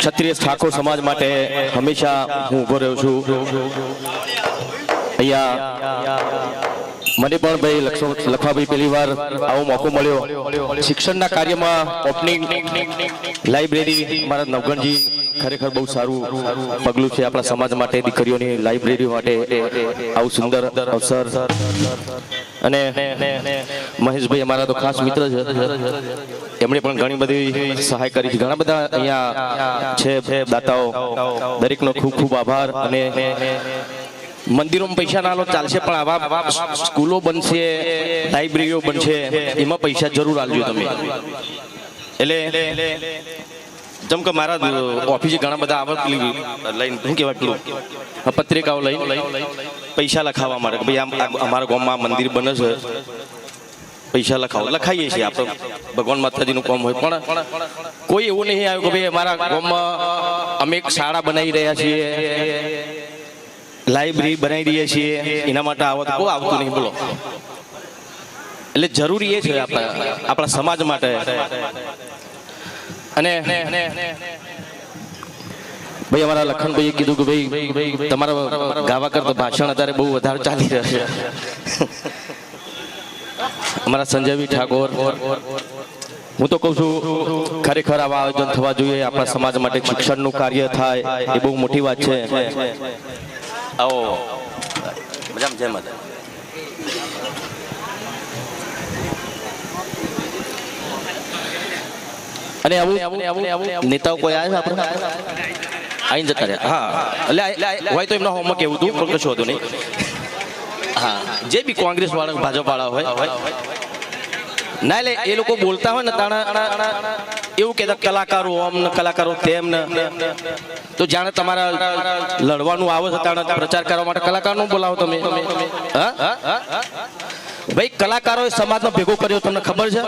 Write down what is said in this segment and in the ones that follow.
ક્ષત્રિય ઠાકોર સમાજ માટે હંમેશા હું ઊભો રહ્યો છું. અહીંયા મને પણ ભાઈ લખવાભાઈ પહેલી વાર આવો મોકો મળ્યો. શિક્ષણના કાર્યમાં ઓપનિંગ લાઇબ્રેરી મારા નવગણજી ખરેખર બહુ સારું પગલું છે આપણા સમાજ માટે, દીકરીઓની લાઇબ્રેરી માટે. આવું સુંદર અવસર. અને મહેશભાઈ અમારા તો ખાસ મિત્ર છે. એમણે પણ ઘણી બધી સહાય કરી છે. ઘણા બધા અહીંયા છે દાતાઓ. દરેકનો ખૂબ ખૂબ આભાર અને મંદિરોમાં પૈસા ના લો, ચાલશે પણ આવા સ્કૂલો બનશે, લાઇબ્રેરીઓ બનશે, એમાં પૈસા જરૂર આલજો તમે. એટલે જેમ કે મારા ઓફિસે ઘણા બધા આવક લઈને શું કહેવાય પેલું? પત્રિકાઓ લઈ. પૈસા લખાવવા માટે ભાઈ આમ અમારા ગામમાં મંદિર બને છે. પૈસા લખાવો લખાઈએ છીએ આપણે. ભગવાન માતાજીનું કામ હોય. પણ કોઈ એવું નહીં આવ્યું કે ભાઈ અમારા ગામમાં અમે એક શાળા બનાવી રહ્યા છીએ. લાઇબ્રેરી બનાવી દઈએ છીએ. એના માટે આવો તો કોઈ આવતું નહીં. બોલો. એટલે જરૂરી એ છે આપણા આપણા સમાજ માટે. અને ભાઈ અમારા લખનભાઈએ કીધું કે ભાઈ તમારા ગાવા કરતા ભાષણ અત્યારે બહુ વધારે ચાલી રહ્યા છે. અમારા સંજયભાઈ ઠાકોર. હું તો કહું છું ખરેખર આવા આયોજન થવા જોઈએ. આપણા સમાજ માટે શિક્ષણનું કાર્ય થાય એ બહુ મોટી વાત છે. આવો. જય માતા અને આવું નેતાઓ કોઈ આવ્યા આપણે જતા રહ્યા. હા. એટલે હોય તો એમના હોમમાં કેવું હતું પણ કશું હતું નહીં. હા જે બી કોંગ્રેસ વાળા ભાજપ વાળા હોય. ના એટલે એ લોકો બોલતા હોય ને તાણા, એવું કહેતા કલાકારો આમ ને કલાકારો તેમને તો જાણે તમારા લડવાનું આવે છે તાણા, પ્રચાર કરવા માટે કલાકારનો બોલાવો તમે. ભાઈ, કલાકારોએ સમાજનો ભેગો કર્યો, તમને ખબર છે?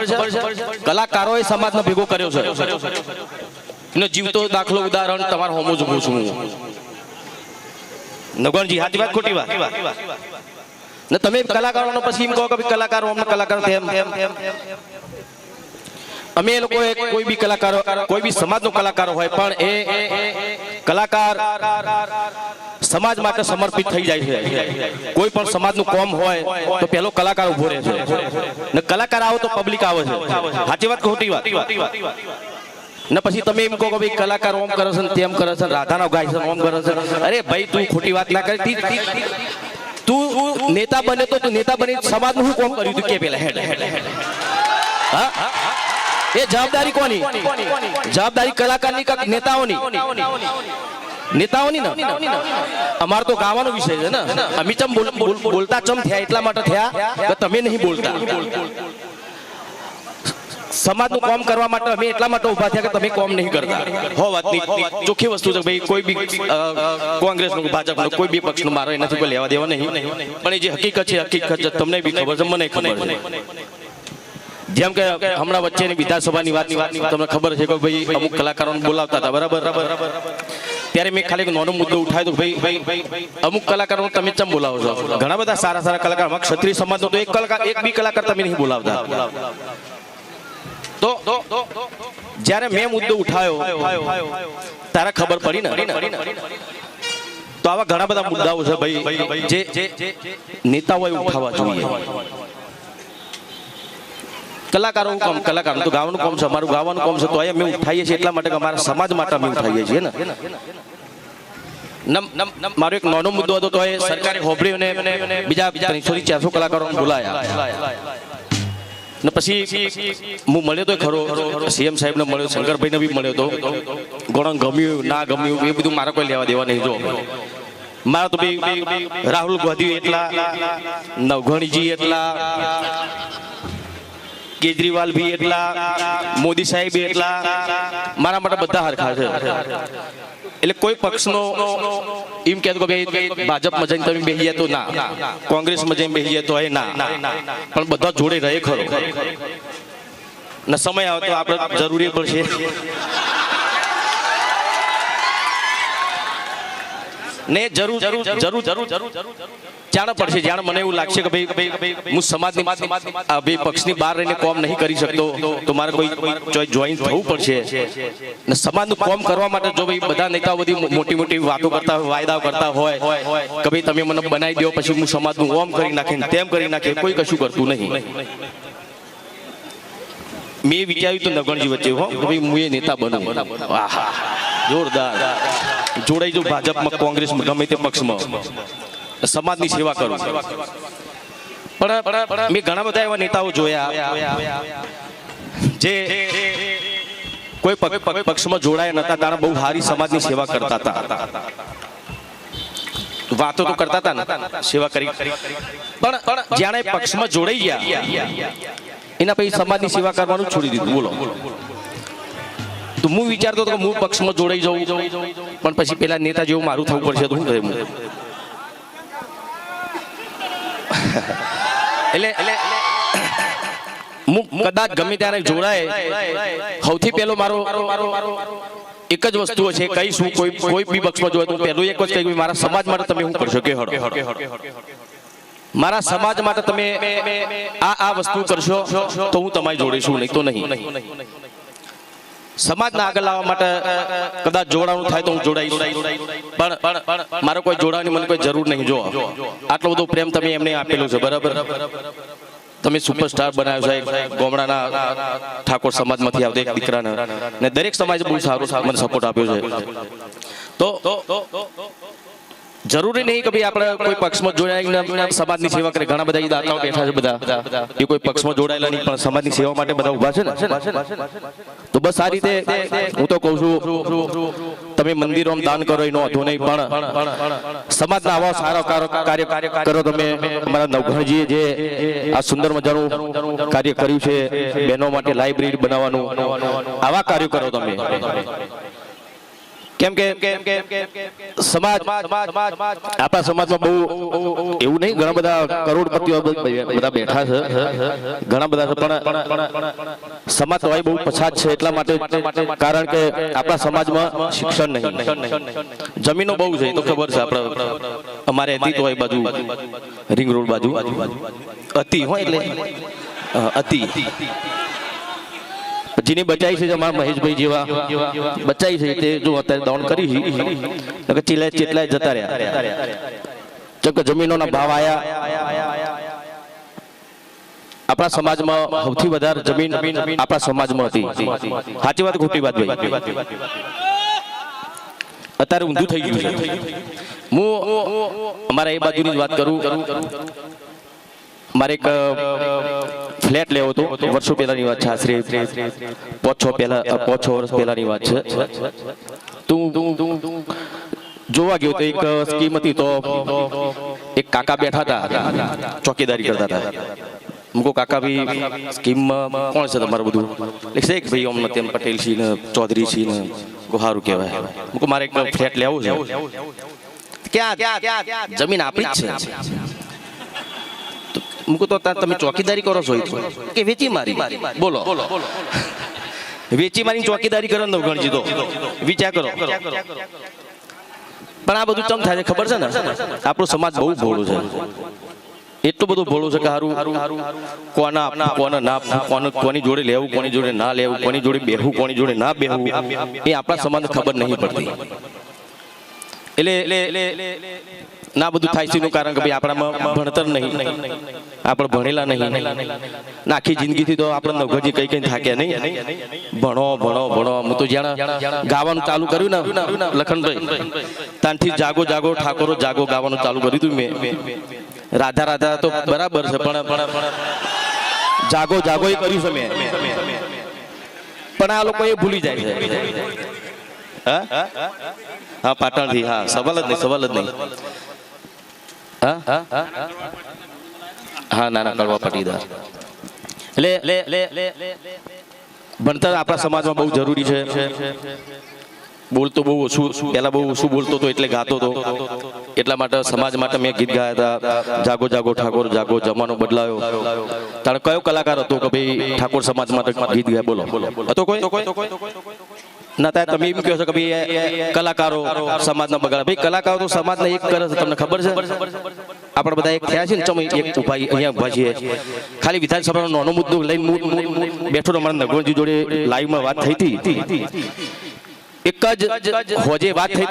કલાકારોએ સમાજનો ભેગો કર્યો છે. એનો જીવતો દાખલો ઉદાહરણ તમારા હોમો જ હું. છું નગરજી નગણજી વાત, ખોટી વાત? ને તમે કલાકારોનો પછી એમ કહો કે કલાકારો અમને કલાકાર તેમ. અમે લોકો કોઈ બી કલાકારો, કોઈ બી સમાજનો કલાકારો હોય, પણ એ કલાકાર સમાજ માટે સમર્પિત થઈ જાય છે. કોઈ પણ સમાજનું કોમ હોય, તો પેલો કલાકાર ઊભો રહે છે. ને કલાકાર આવો તો પબ્લિક આવે છે. સાચી વાત ખોટી વાત? ને પછી તમે એમ કહો કે ભાઈ કલાકાર ઓમ કરે છે તેમ કરે છે રાધાનો ગાય છે ઓમ કરે છે. અરે ભાઈ તું ખોટી વાત ના કરી. તું નેતા બને તો તું નેતા બની, સમાજનું શું કોમ કર્યું તું? કે પેલા, હેડ હેડ હેડ. એ જવાબદારી કોની? જવાબદારી કલાકારની કે નેતાઓની? નેતાઓની ને? અમાર તો ગાવાનો વિષય છે ને. અમે ચમ બોલ- બોલ- બોલતા ચમ થયા? એટલા માટે થયા? કે તમે નહીં બોલતા? સમાજનું કામ કરવા માટે અમે એટલા માટે ઊભા થયા કે તમે કામ નહીં કરતા. હો વાતની ચોખ્ખી વસ્તુ છે ભાઈ કોઈ બી કોંગ્રેસનું ભાજપનું કોઈ બી પક્ષનું મારો એનાથી કોઈ લેવા દેવા નહીં. પણ એ જે હકીકત છે હકીકત છે તમને બી ખબર છે મને ખબર છે. જેમ કે હમણાં વચ્ચેની વિધાનસભાની વાત તમને ખબર છે કે ભાઈ અમુક કલાકારોને બોલાવતા હતા. બરાબર ત્યારે મેં ખાલી એક નાનો મુદ્દો ઉઠાવ્યો તો ભાઈ ભાઈ અમુક કલાકારો તમે ચમ બોલાવો છો? ઘણા બધા સારા સારા કલાકાર ક્ષત્રિય સમાજનો તો એક કલાકાર એક બી કલાકાર તમે નહીં બોલાવતા. તો જ્યારે મેં મુદ્દો ઉઠાવ્યો તારે ખબર પડી ને? તો આવા ઘણા બધા મુદ્દાઓ છે ભાઈ જે નેતાઓએ ઉઠાવવા જોઈએ. કલાકારો કામ કલાકાર તો ગાવાનું કામ છે અમારું ગાવાનું કામ છે તો અહીંયા અમે ઉઠાઈએ છીએ એટલા માટે અમારા સમાજ માટે અમે ઉઠાઈએ છીએ ને? મારો એક નાનો મુદ્દો હતો તો એ સરકારે હોબળી અને બીજા ત્રણસો થી ચારસો કલાકારોને બોલાયા. ને પછી હું મળ્યો તો ખરો. સીએમ સાહેબ ને મળ્યો શંકરભાઈ ને બી મળ્યો તો. ઘણો ગમ્યું, ના ગમ્યું, એ બધું મારે કોઈ લેવા દેવા નહીં, જો. મારા તો રાહુલ ગાંધી એટલા નવઘણીજી એટલા, કેજરીવાલ ભી એટલા, મોદી સાહેબ એટલા. મારા માટે બધા હરખા છે. એટલે કોઈ પક્ષનો એમ કહેતો કે ભાઈ ભાજપમાં જઈને તમે બેહીએ તો ના. કોંગ્રેસમાં જઈને બેહીએ તો એ ના. પણ બધા જોડે રહે ખરો. ને સમય આવે તો આપણે જરૂરી પડશે ને જરૂર જરૂર જરૂર જરૂર જરૂર જાણ પડશે, જાણ મને એવું લાગશે કે ભાઈ હું સમાજની ભાઈ પક્ષની બહાર રહીને કોમ નહીં કરી શકતો, તો મારે કોઈ જોઈન થવું પડશે. ને સમાજનું કોમ કરવા માટે જો ભાઈ બધા નેતાઓ બધી મોટી મોટી વાતો કરતા હોય વાયદા કરતા હોય, કે ભાઈ તમે મને બનાવી દો, પછી હું સમાજનું ઓમ કરી નાખીને, તેમ કરી નાખે કોઈ કશું કરતું નહીં. મેં વિચાર્યું તો નગણજી વચ્ચે, હો ભાઈ હું એ નેતા બનું. જોરદાર. જોડાઈ જો ભાજપમાં, કોંગ્રેસમાં, ગમે તે પક્ષમાં. સમાજની સેવા કરો. પણ મેં ઘણા બધા એવા નેતાઓ જોયા જે કોઈ પક્ષ- પક્ષ- પક્ષમાં જોડાયા નતા, તારા બહુ સારી સમાજની સેવા કરતા હતા. વાતો તો કરતા હતા ને, સેવા કરી. પણ જ્યારે પક્ષમાં જોડાઈ ગયા, એના પછી સમાજની સેવા કરવાનું છોડી દીધું. બોલો. તો હું વિચારતો હતો કે પક્ષમાં જોડાઈ જવું પણ પછી પેલા નેતા જેવું મારું થવું પડશે તો શું કરે એટલે એટલે હું કદાચ ગમે ત્યારે જોડાય, સૌથી પહેલો મારો, એક જ વસ્તુ છે કઈ શું કોઈ કોઈ બી પક્ષમાં જોડાય તો પહેલું એક જ કહી મારા સમાજ માટે તમે શું કરશો? કે હડો. મારા સમાજ માટે તમે આ આ વસ્તુ કરશો તો હું તમારી જોડે છું, નહીં તો નહીં. સમાજના આગળ લાવવા માટે કદાચ જોડાણું થાય તો હું જોડાઈશ. પણ પણ મારો કોઈ જોડાવાની મને કોઈ જરૂર નહીં જો આટલો બધો પ્રેમ તમે એમને આપેલો છે બરાબર? તમે સુપરસ્ટાર બનાવ્યો છે ગોમડાના ઠાકોર સમાજમાંથી આવતા એક દીકરાને. ને દરેક સમાજે બહુ સારો મને સપોર્ટ આપ્યો છે. તો જરૂરી નહીં કે ભાઈ આપણે કોઈ પક્ષમાં જોડાઈને સમાજની સેવા કરે. ઘણા બધા દાતાઓ બેઠા છે બધા. એ કોઈ પક્ષમાં જોડાયેલા નહીં પણ સમાજની સેવા માટે બધા ઊભા છે ને? તો બસ આ રીતે હું તો કહું છું તમે મંદિરોમાં દાન કરો એનો અધો નહીં પણ સમાજના આવા સારા કાર્ય કરો તમે. અમારા નવઘણજીએ જે આ સુંદર મજાનું કાર્ય કર્યું છે બહેનો માટે લાઇબ્રેરી બનાવવાનું આવા કાર્યો કરો તમે. કેમ કે સમાજ આપણા સમાજમાં બહુ એવું નહીં ઘણા બધા કરોડપતિઓ બધા બેઠા છે ઘણા બધા છે પણ સમાજ તો બહુ પછાત છે એટલા માટે કારણ કે આપણા સમાજમાં શિક્ષણ નહીં. જમીનો બહુ છે તો ખબર છે આપણે. અમારે હતી તો એ બાજુ રિંગ રોડ બાજુ. અતિ હોય એટલે અ, હતી જેની બચાવી છે અમારા મહેશભાઈ જેવા બચાઈ છે તે જો અત્યારે દોડ કરી છે ચીલે ચેટલા જતા રહ્યા. જેમ કે જમીનોના ભાવ આયા. આપણા સમાજમાં સૌથી વધારે જમીન આપણા સમાજમાં હતી. સાચી વાત ખોટી વાત અત્યારે ઊંધું થઈ ગયું છે. હું અમારા એ બાજુની વાત કરું. મારે એક ફ્લેટ લેવો હતો વર્ષો પહેલાની વાત છે આશરે પાંચ છ પહેલા પાંચ છ વર્ષ પહેલાની વાત છે. તું જોવા ગયો તો એક સ્કીમ હતી તો એક કાકા બેઠા હતા, ચોકીદારી કરતા હતા. મુકો કાકા બી સ્કીમમાં કોણ છે તમારું બધું? એટલે છે કે ભાઈ અમને તેમ પટેલ છે ને ચૌધરી છે ને ગોહારું કહેવાય. મુકો મારે એક ફ્લેટ લેવું છે. ક્યાં? જમીન આપણી જ છે. મૂકો તો તમે ચોકીદારી કરો છો કે વેચી મારી બોલો વેચી મારી ચોકીદારી કરો ને ગણજી દો વિચાર કરો પણ આ બધું ચમ થાય છે ખબર છે ને આપણો સમાજ બહુ ભોળું છે એટલું બધું ભોળું છે કે હારું કોના આપવું, કોને ના કોને કોની જોડે લેવું કોની જોડે ના લેવું કોની જોડે બેહવું કોની જોડે ના બેહવું એ આપણા સમાજને ખબર નહીં પડતી એટલે એટલે ના બધું થાય છે એનું કારણ કે ભાઈ આપણામાં ભણતર નહીં. આપણે ભણેલા નહીં. નાખી જિંદગીથી તો આપણે નવઘરજી કઈ કઈ થાક્યા નહીં. ભણો ભણો ભણો. હું તો જ્યાં ગાવાનું ચાલુ કર્યું ને લખનભાઈ ત્યાંથી જાગો જાગો ઠાકોરો જાગો ગાવાનું ચાલુ કર્યું હતું મેં. રાધા રાધા તો બરાબર છે પણ જાગો જાગો એ કર્યું છે મેં. પણ આ લોકો એ ભૂલી જાય છે. હા? હા પાટણથી. હા સવાલ જ નહીં સવાલ જ નહીં. હા હા ના ના કડવા પાટીદાર એટલે ભણતર આપણા સમાજમાં બહુ જરૂરી છે. બોલતો બહુ ઓછું, પહેલા બહુ ઓછું બોલતો હતો એટલે ગાતો હતો એટલા માટે સમાજ માટે મેં ગીત ગાયા હતા. જાગો જાગો, ઠાકોર, જાગો, જમાનો બદલાયો. તારે કયો કલાકાર હતો કે ભાઈ ઠાકોર સમાજ માટે ગીત ગાય? બોલો. હતો કોઈ? ના થાય તમે એમ કહો છો કે ભાઈ કલાકારો સમાજના બગાડ ભાઈ, કલાકારો તો સમાજને એક કરે છે, તમને ખબર છે? આપણે બધા એક થયા છે ને, ચમ, એક ઊભા અહીંયા ઊભા છીએ ખાલી વિધાનસભાનો નાનો મુદ્દો લઈને બેઠો અમારા નગવણજી જોડે લાઈવમાં વાત થઈ હતી. એક જ હોજે વાત થઈ